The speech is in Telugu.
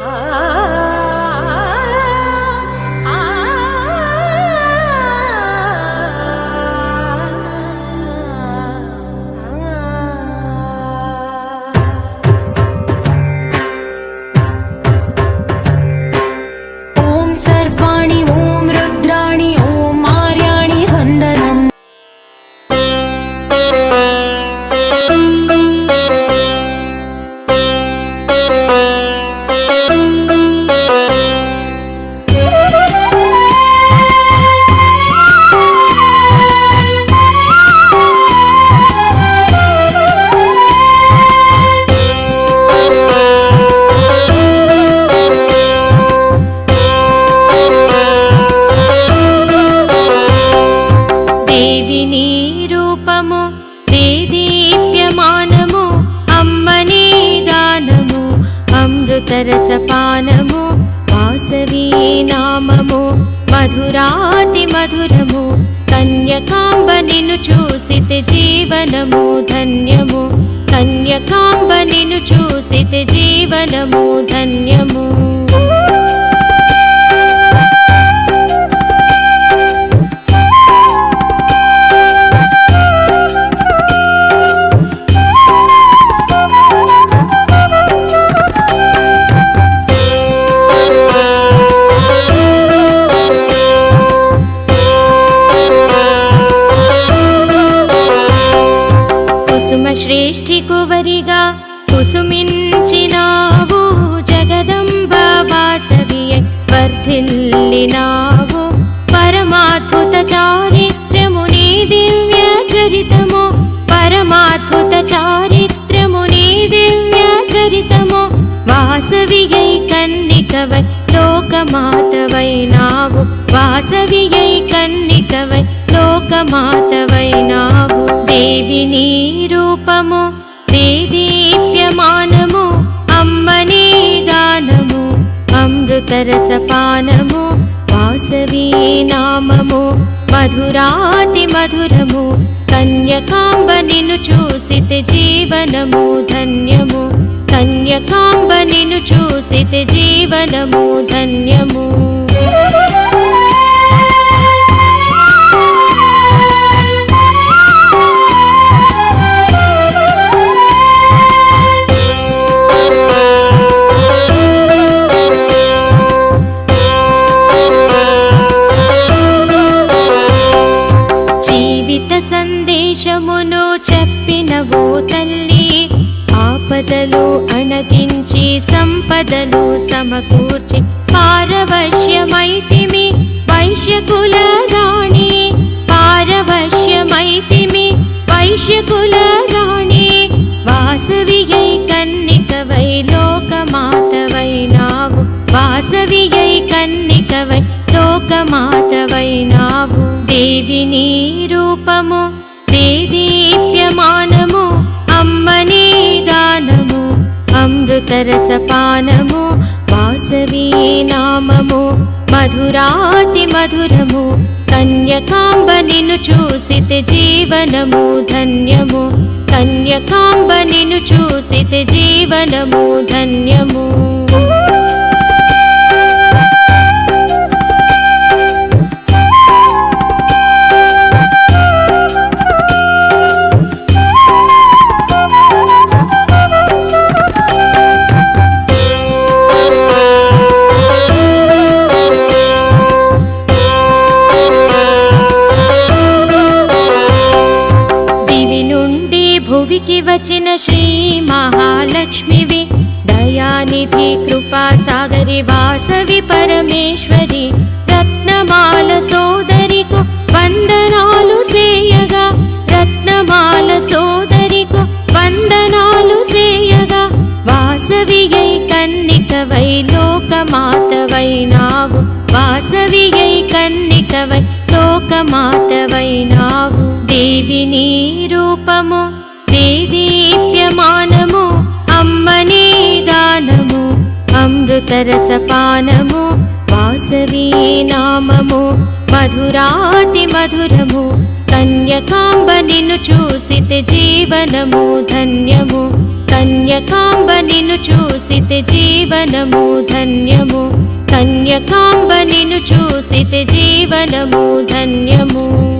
啊。కేవలము వర్ధిల్లినావు పరమాద్భుత చారిత్రము నీ దివ్య చరితము పరమాద్భుత చారిత్రము నీ దివ్య చరితము వాసవియై కన్నికవై లోకమాతవైనావు. వాసవియై కన్నికవై లోకమాతవైనావు. దేవి నీ రూపము దేదీప్యమానము అమ్మని గానము అమృతరసపానము. వాసవీ నామము. మధురాతి మధురము. కన్యకాంబ నిన్ను చూసితే జీవనము ధన్యము. కన్యకాంబ నిన్ను చూసితే జీవనము ధన్యము. సంపదలు సమకూర్చి పారవశ్యమైతిమి వైశ్యకుల రాణి. పారవశ్యమైతిమి వైశ్యకుల రాణి. వాసవియై కన్నికవై లోకమాతవైనావు వాసవియై కన్నికవై లోకమాతవైనావు దేవి నీ రూపము అమృతరసపానము వాసవీ నామము మధురాతి మధురము కన్యకాంబ నిన్ను చూసితే జీవనము ధన్యము కన్యకాంబ నిన్ను చూసితే జీవనము ధన్యము. దేవికి వచ్చిన శ్రీ మహాలక్ష్మివి. దయానిధి కృపా సాగరి వాసవి పరమేశ్వరి. రత్నమాల సోదరికు వందనాలు సేయగా. రత్నమాల సోదరికు వందనాలు సేయగా. వాసవియై కన్నికవై లోకమాతవైనావు వాసవియై కన్నికవై లోకమాతవైనావు దేవి నీ రూపము రసపానము వాసవీ నామము మధురాతి మధురము కన్యకాంబ నిన్ను చూసితే జీవనము ధన్యము కన్య కన్యకాంబ నిన్ను చూసితే జీవనము ధన్యము కన్యకాంబ నిన్ను చూసితే జీవనము ధన్యము.